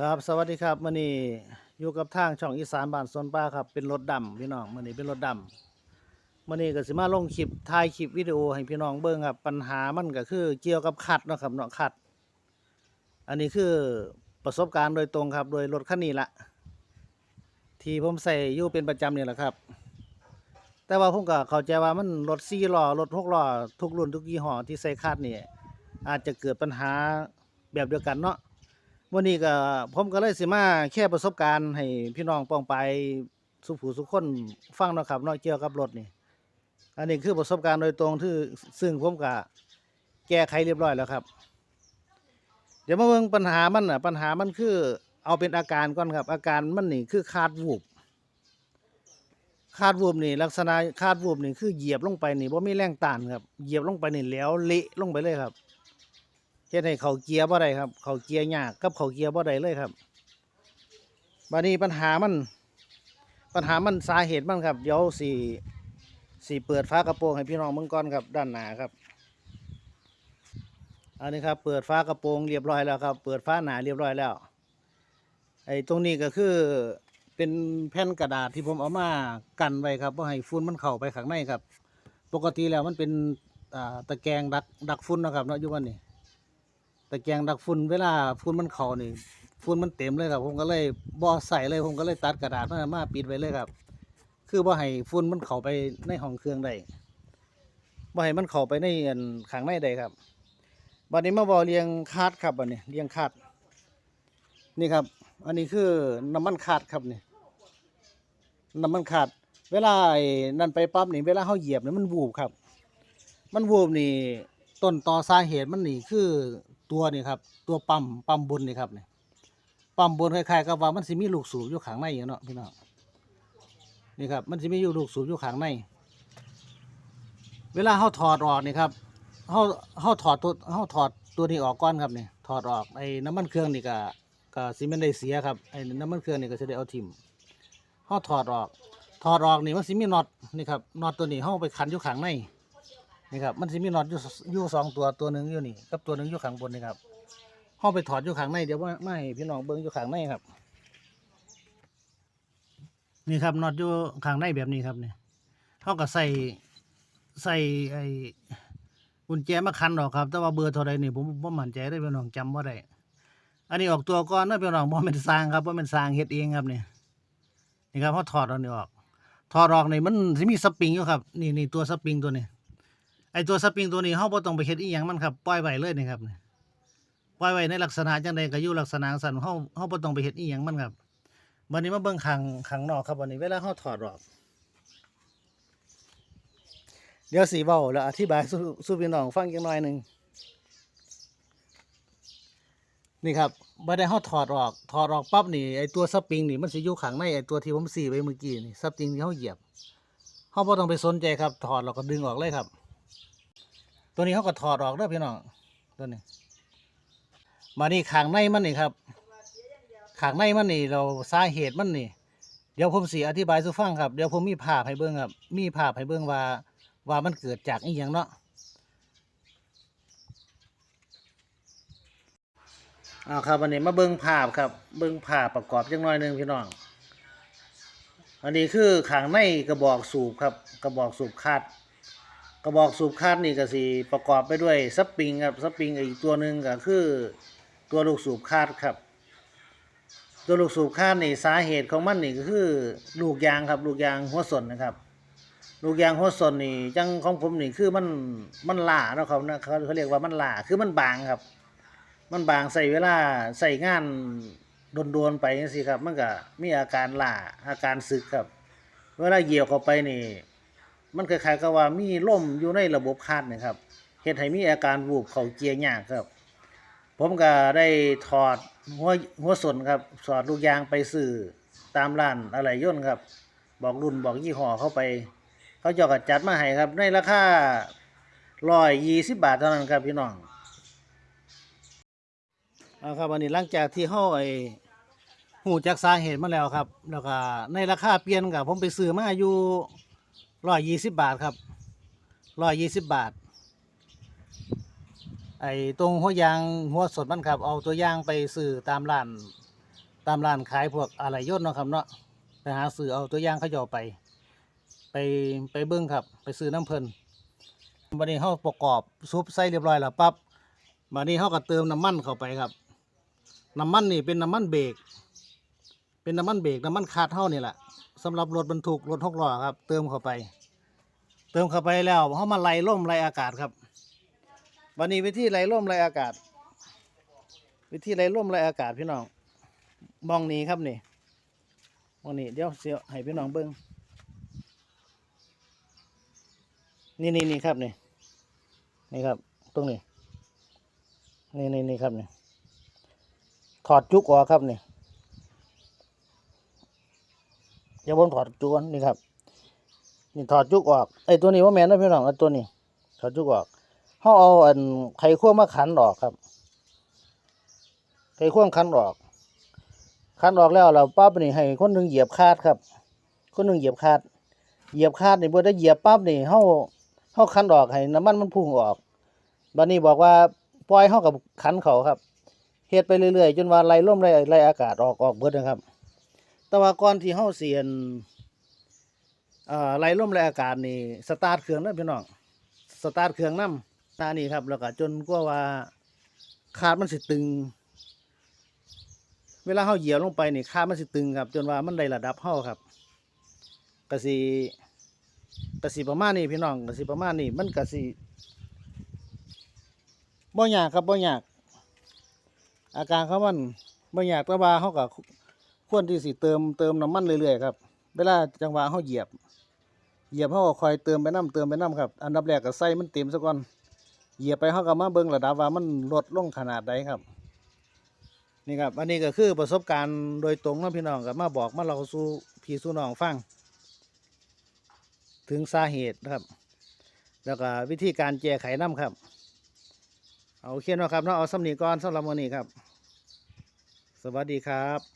ครับสวัสดีครับมื่อนี้อยู่กับทางช่องอีสานบ้านสวนป้าครับเป็นรถดำพี่น้องมื่อนี้เป็นรถดำมื่อนี้ก็สิมาลงคลิปถ่ายคลิปวิดีโอให้พี่น้องเบิ่งครับปัญหามันก็คือเกี่ยวกับคัดเนาะครับเนาะคัด อันนี้คือประสบการณ์โดยตรงครับโดยรถคันนี้ละที่ผมใส่อยู่เป็นประจำนี่แหละครับ แต่ว่าผมก็เข้าใจว่ามันรถสี่ล้อรถหกล้อทุกรุ่นทุกยี่ห้อที่ใส่คัดนี่อาจจะเกิดปัญหาแบบเดียวกันเนาะ วันนี้ก็ผมก็เลยสิมาแค่ประสบการณ์ให้พี่น้องปองไปสุผู้สุขคนฟังเนาะครับเนาะเกี่ยวกับรถนี่ อันนี้คือประสบการณ์โดยตรงที่ซึ่งผมก็แก้ไขเรียบร้อยแล้วครับ เดี๋ยวมาเบิ่งปัญหามันน่ะปัญหามันคือเอาเป็นอาการก่อนครับ อาการมันนี่คือคาดวูบคาดวูบนี่ลักษณะคาดวูบนี่คือเหยียบลงไปนี่บ่มีแรงต้านครับเหยียบลงไปนี่แล้วเละลงไปเลยครับ เฮ็ดให้เขาเกียร์บ่ได้ครับ เขาเกียร์ยากกับเขาเกียร์บ่ได้เลยครับบัดนี้ปัญหามัน ปัญหามันสาเหตุมันครับ เดี๋ยวสิสิเปิดฝากระโปรงให้พี่น้องเบิ่งก่อนครับด้านหน้าครับ อันนี้ครับ เปิดฝากระโปรงเรียบร้อยแล้วครับ เปิดฝาหน้าเรียบร้อยแล้ว ไอ้ตรงนี้ก็คือเป็นแผ่นกระดาษที่ผมเอามากันไว้ครับบ่ให้ฝุ่นมันเข้าไปข้างในครับ ปกติแล้วมันเป็นอ่าตะแกรงดักดักฝุ่นนะครับเนาะอยู่วันนี้ะแกรงดักฝุ่นเวลาฝุ่นมันเข้านี่ฝุ่นมันเต็มเลยครับ ผมก็เลยบ่ใส่เลยผมก็เลยตัดกระดาษมามาปิดไว้เลยครับ คือบ่ให้ฝุ่นมันเข้าไปในห้องเครื่องได้บ่ให้มันเข้าไปในอันข้างในได้ครับบัดนี้มาบ่เรียงคาดครับบัดนี้เรียงคาดนี่ครับ อันนี้คือน้ำมันคาดครับนี่น้ำมันคาด เวลาไอ้นั่นไปปั๊บนี่เวลาเฮาเหยียบนี่มันวูบครับ มันวูบนี่ต้นต่อสาเหตุมันนี่คือ ตัวนี่ครับ ตัวปั๊มปั๊มบนนี่ครับเนี่ยปั๊มบนคล้ายๆกับว่ามันสิมีลูกสูบอยู่ข้างในอยู่เนาะพี่น้องนี่ครับมันสิมีอยู่ลูกสูบอยู่ข้างใน เวลาเฮาถอดออกนี่ครับเฮาเฮาถอดตัวเฮาถอดตัวนี้ออกก่อนครับเนี่ยถอดออกไอ้น้ำมันเครื่องนี่ก็ก็สิมันได้เสียครับไอ้น้ำมันเครื่องนี่ก็สิได้เอาทิ่มเฮาถอดออกถอดออกนี่มันสิมีน็อตนี่ครับน็อตตัวนี้เฮาไปขันอยู่ข้างใน นี่ครับมันสิมีน็อตอยู่สอยู่สองตัวตัวหนึ่งอยู่นี่กับตัวหนึ่งอยู่ข้างบนนี่ครับห้องไปถอดอยู่ข้างในเดี๋ยวไม่ให้พี่น้องเบิ้งอยู่ข้างในครับ นี่ครับน็อตอยู่ข้างในแบบนี้ครับเนี่ยเขาก็ใส่ใส่ไอ้กุญแจมาคันออกครับ แต่ว่าเบอร์เท่าไรนี่ผมผมมั่นใจได้พี่น้องจำว่าได้อันนี้ออกตัวก่อนนะพี่น้องบ่เป็นสร้างครับบ่เป็นสร้างเฮ็ดเองครับเนี่ยนี่ครับเขาถอดเอานี่ออกถอดออกนี่มันสิมีสปริงอยู่ครับ นี่นี่ตัวสปริงตัวนี้ ไอตัวสปริงตัวนี้เฮาบ่ต้องไปเฮ็ดอีหยังมันครับปล่อยไว้เลยนี่ครับนี่ปล่อยไว้ในลักษณะจังใดก็อยู่ลักษณะสั่นเฮาเฮาบ่ต้องไปเฮ็ดอีหยังมันครับบัดนี้มาเบิ่งข้างข้างนอกครับบัดนี้เวลาเฮาถอดออกเดี๋ยวสิเว้าแล้วอธิบายสู่สู่พี่น้องฟังจักหน่อยหนึ่งนี่ครับบัดนี้เฮาถอดออก ถอดออกปั๊บนี่ไอตัวสปริงนี่มันสิอยู่ข้างในไอตัวที่ผมสีไว้เมื่อกี้นี่สปริงที่เฮาเหยียบเฮาบ่ต้องไปสนใจครับ ถอดแล้วก็ดึงออกเลยครับ ตัวนี้เขาก็ถอดออกเด้อพี่น้องตัวนี้ มานี่ขางในมันนี่ครับขางในมันนี่เราสาเหตุมันนี่ เดี๋ยวผมสีอธิบายสู่ฟังครับ เดี๋ยวผมมีภาพให้เบิ่งครับ มีภาพให้เบิ่งว่าว่ามันเกิดจากอีหยังเนาะเอาครับวันนี้มาเบิ่งภาพครับ เบิ่งภาพประกอบจังน้อยหนึงพี่น้องอันนี้คือขางในกระบอกสูบครับ กระบอกสูบคาด กระบอกสูบคาดนี่ก็สิประกอบไปด้วยสปริงครับสปริงอีกตัวหนึ่งก็คือตัวลูกสูบคาดครับ ตัวลูกสูบคาดนี่สาเหตุของมันนี่ก็คือลูกยางครับ ลูกยางหัวสนนะครับ ลูกยางหัวสนนี่จังของผมนี่คือมันมันหล่าเนาะครับนะเขาเขาเรียกว่ามันหล่าคือมันบางครับ มันบางใส่เวลาใส่งานโดนๆไปจังซี่ครับ มันก็มีอาการหล่าอาการสึกครับ เวลาเหยียบเข้าไปนี่ มันคล้ายๆกับว่ามีลมอยู่ในระบบคาดนะครับเฮ็ดให้มีอาการวูบเข้าเกียร์ยากครับ ผมก็ได้ถอดหัวหัวสนครับสอดลูกยางไปซื้อตามร้านอะไรย่นครับ บอกรุ่นบอกยี่ห้อเข้าไป เขาจาก็จัดมาให้ครับ ในราคาร้อยยี่สิบบาทเท่านั้นครับพี่น้องเอาครับวันนี้หลังจากที่เฮาไอหูจักสาเหตุมาแล้วครับ แล้วก็ในราคาเปลี่ยนกับผมไปซื้อมาอยู่ ร้อยยี่สิบบาทครับร้อยยี่สิบบาท ไอ้ตรงหัวยางหัวสดมันครับ เอาตัวยางไปซื้อตามร้าน ตามร้านขายพวกอะไรยศเนาะครับเนาะไปหาซื้อเอาตัวยางเขาเจะเอาไป ไปไปเบิ้งครับ ไปซื้อน้ำเพลินวันนี้เขาประกอบซุปใส่เรียบร้อยแล้วปั๊บวันนี้เขาก็เติมน้ำมันเข้าไปครับ น้ำมันนี่เป็นน้ำมันเบรกเป็นน้ำมันเบรกน้ำมันคาดเท่านี่แหละ สำหรับรถบรรทุกรถหกล้อครับ เติมเข้าไป เติมเข้าไปแล้วเขามาไล่ล่มไล่อากาศครับ วันนี้วิธีไล่ล่มไล่อากาศ วิธีไล่ล่มไล่อากาศพี่น้องมองนี้ครับนี่มองนี้เดี๋ยวเสียวให้พี่น้องเบิ้งนี่นี่นี่ครับนี่นี่ครับ ตรงนี้นี่นี่นี่ครับนี่ถอดจุกออกครับนี่ อย่าบนถอดจุกก่อนนี่ครับ นี่ถอดจุกออกไอ้ตัวนี้ว่าแมนนะพี่น้องไอ้ตัวนี้ ถอดจุกออกเขาเอาอันไขควมาขันออกครับ ไขควขันออก ขันออกแล้วเราปั๊บนี่ให้คนหนึ่งเหยียบคาดครับ คนหนึ่งเหยียบคาด เหยียบคาดนี่เมื่อได้เหยียบปั๊บนี่เฮาเฮาขันออกให้น้ำมันมันพุ่งออกบัดนี้บอกว่าปล่อยเฮากับขันเขาครับเฮ็ดไปเรื่อยๆจนว่าไล่ลมไล่ไล่อากาศออกออกเบิดนะครับ แต่ว่าก่อนที่เฮาเสียนอ่าไล่มไล่อากาศนี่สตาร์ทเครื่องเด้อพี่น้องสตาร์ทเครื่องนำตานี่ครับ แล้วก็จนกว่าว่าคาดมันสิตึง เวลาเฮาเหยียบลงไปนี่คาดมันสิตึงครับ จนว่ามันได้ระดับเฮาครับก็สิก็สิประมาณนี้พี่น้องก็สิประมาณนี้มันก็สิบ่ยากครับบ่ยาก อาการเขามันบ่ยากแต่ว่าเฮาก็ ควรที่สิเติมเติมน้ำมันเรื่อยๆครับเวลาจังหวะเฮาเหยียบ เหยียบเฮาก็คอยเติมไปน้ำเติมไปน้ำครับ อันดับแรกก็ใส่มันเต็มซะก่อน เหยียบไปเฮาก็มาเบิ่งระดับว่ามันลดลงขนาดใดครับ นี่ครับ อันนี้ก็คือประสบการณ์โดยตรงนะพี่น้องกับมาบอกมาเราสู่พี่สู่น้องฟัง ถึงสาเหตุนะครับ แล้วก็วิธีการแก้ไขน้ำครับ เอาโอเคเนาครับเนาะเอาสำนีก่อนสำหรับวันนี้ครับ สวัสดีครับ